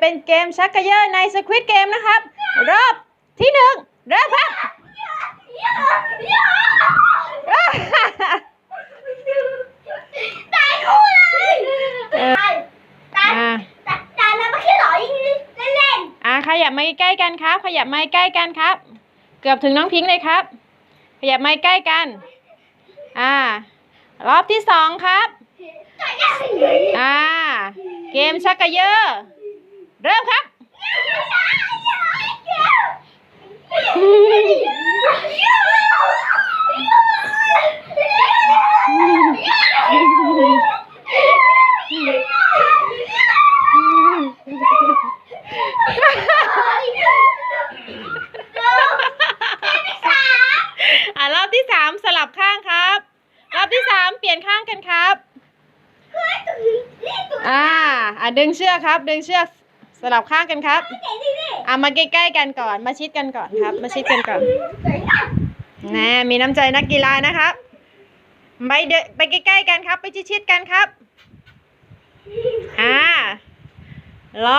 เป็นเกมชักกระเยอะในสควิตเกมนะครับ รอบที่หนึ่งเริ่มครับตายคู่เลยตายตายอ่าตายแล้วไม่ใช่หรอยิงเล่นอ่าขยับมาใกล้ๆกันครับ ขยับมาใกล้กันครับ เกือบถึงน้องพิงค์เลยครับ ขยับมาใกล้กัน อ่า รอบที่สองครับๆอ่า เกมชักกระเยอะ เริ่มครับอ่ารอบที่สามสลับข้างครับ รอบที่สามเปลี่ยนข้างกันครับ อ่าอ่าดึงเชือกครับ ดึงเชือก สลับข้างกันครับอ่ามาใกล้ๆกันก่อน มาชิดกันก่อนครับ มาชิดกันก่อนแน่มีน้ำใจนักกีฬานะครับไปเดนไปใกล้ๆกันครับ ไปชิดๆกันครับ อ่ารอ